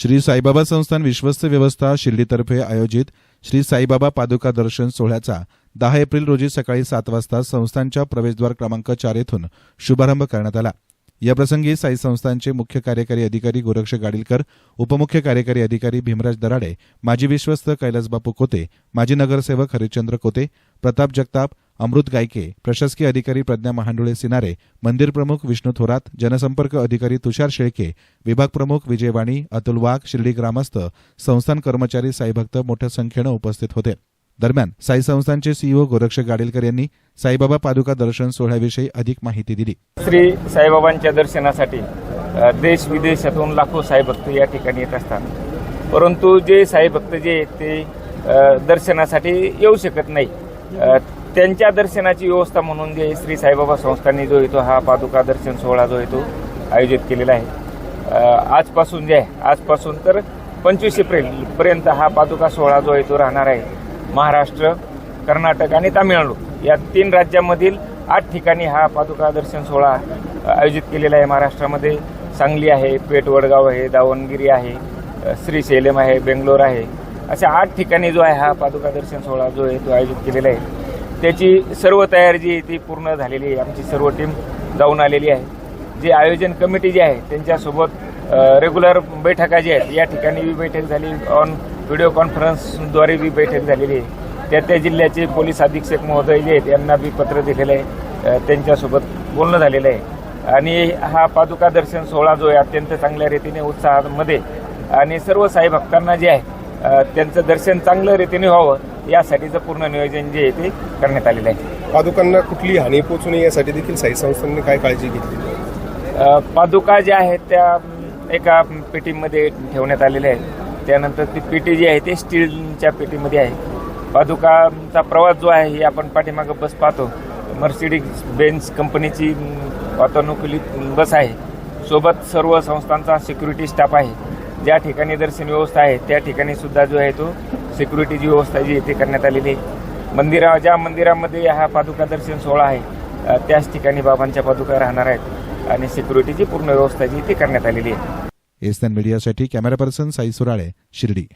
श्री साईबाबा संस्थान विश्वस्त व्यवस्था शिर्डीतर्फे आयोजित श्री साईबाबा पादुका दर्शन सोहळ्याचा दहा एप्रिल रोजी सकाळी सात वाजता संस्थानच्या प्रवेशद्वार क्रमांक चार येथून शुभारंभ करण्यात आला. याप्रसंगी साई संस्थानचे मुख्य कार्यकारी अधिकारी गोरक्ष गाडीलकर उपमुख्य कार्यकारी अधिकारी भीमराज दराडे माजी विश्वस्त कैलासबापू कोते माजी नगरसेवक हरिश्चंद्र कोते प्रताप जगताप अमृत गायके प्रशासकीय अधिकारी प्रज्ञा महांडुळे सिनारे मंदिर प्रमुख विष्णू थोरात जनसंपर्क अधिकारी तुषार शेळके विभाग प्रमुख विजय वाणी अतुल वाघ शिर्डी ग्रामस्थ संस्थान कर्मचारी साईभक्त मोठ्या संख्येनं उपस्थित होते. दरम्यान साई संस्थानचे सीईओ गोरक्ष गाडीलकर यांनी साईबाबा पादुका दर्शन सोहळ्याविषयी अधिक माहिती दिली. श्री साईबाबांच्या दर्शनासाठी देश विदेशातून लाखो साईभक्त या ठिकाणी येत असतात. परंतु जे साईभक्त जे आहेत ते दर्शनासाठी येऊ शकत नाही त्यांच्या दर्शनाची व्यवस्था म्हणून जे श्री साईबाबा संस्थांनी जो येतो हा पादुका दर्शन सोहळा जो आहे तो आयोजित केलेला आहे. आजपासून जे आहे आजपासून तर पंचवीस एप्रिल पर्यंत हा पादुका सोहळा जो आहे तो राहणार आहे महाराष्ट्र कर्नाटक आणि तामिळनाडू. या तीन राज्यामधील आठ ठिकाणी हा पादुका दर्शन सोहळा आयोजित केलेला आहे महाराष्ट्रामध्ये. सांगली आहे पेठ वडगाव आहे दावणगिरी आहे श्रीशैलम आहे बेंगलोर आहे. अशा आठ ठिकाणी जो आहे हा पादुका दर्शन सोहळा जो आहे तो आयोजित केलेला आहे. त्याची सर्व तयारी जी आहे ती पूर्ण झालेली आहे. आमची सर्व टीम जाऊन आलेली आहे. जे आयोजन कमिटी जी आहे त्यांच्यासोबत रेग्युलर बैठका जी आहेत या ठिकाणी बी बैठक झाली. ऑन व्हिडिओ कॉन्फरन्सद्वारे बी बैठक झालेली आहे. त्या त्या जिल्ह्याचे पोलीस अधीक्षक महोदय जे आहेत यांना बी पत्र दिलेलं आहे. त्यांच्यासोबत बोलणं झालेलं आहे. आणि हा पादुका दर्शन सोहळा जो आहे अत्यंत चांगल्या रीतीने उत्साहामध्ये आणि सर्व साई भक्तांना जे आहे त्यांचं दर्शन चांगल्या रीतीने व्हावं. यासाठीचं पूर्ण नियोजन जे आहे ते करण्यात आलेलं आहे. पादुकांना कुठली हानी पोहोचू नये यासाठी देखील साई संस्थांनी काय काळजी घेतली? अ, पादुका ज्या आहेत त्या एका पेटीमध्ये ठेवण्यात आलेल्या आहेत. त्यानंतर ती पेटी जी आहे ती स्टीलच्या पेटीमध्ये आहे. पादुकाचा प्रवास जो आहे ही आपण पाठीमागं बस पाहतो. मर्सिडीज बेन्स कंपनीची अम, वातानुकूलित बस आहे. सोबत सर्व संस्थांचा सिक्युरिटी स्टाफ आहे. ज्या ठिकाणी दर्शन व्यवस्था आहे त्या ठिकाणी सुद्धा जो आहे तो सिक्युरिटीची व्यवस्था जी इथे करण्यात आलेली आहे. मंदिरा ज्या मंदिरामध्ये हा पादुका दर्शन सोहळा आहे त्याच ठिकाणी बाबांच्या पादुका राहणार आहेत आणि सिक्युरिटीची पूर्ण व्यवस्था जी इथे करण्यात आलेली आहे. एस मीडियासाठी कॅमेरा पर्सन साई सुराळे शिर्डी.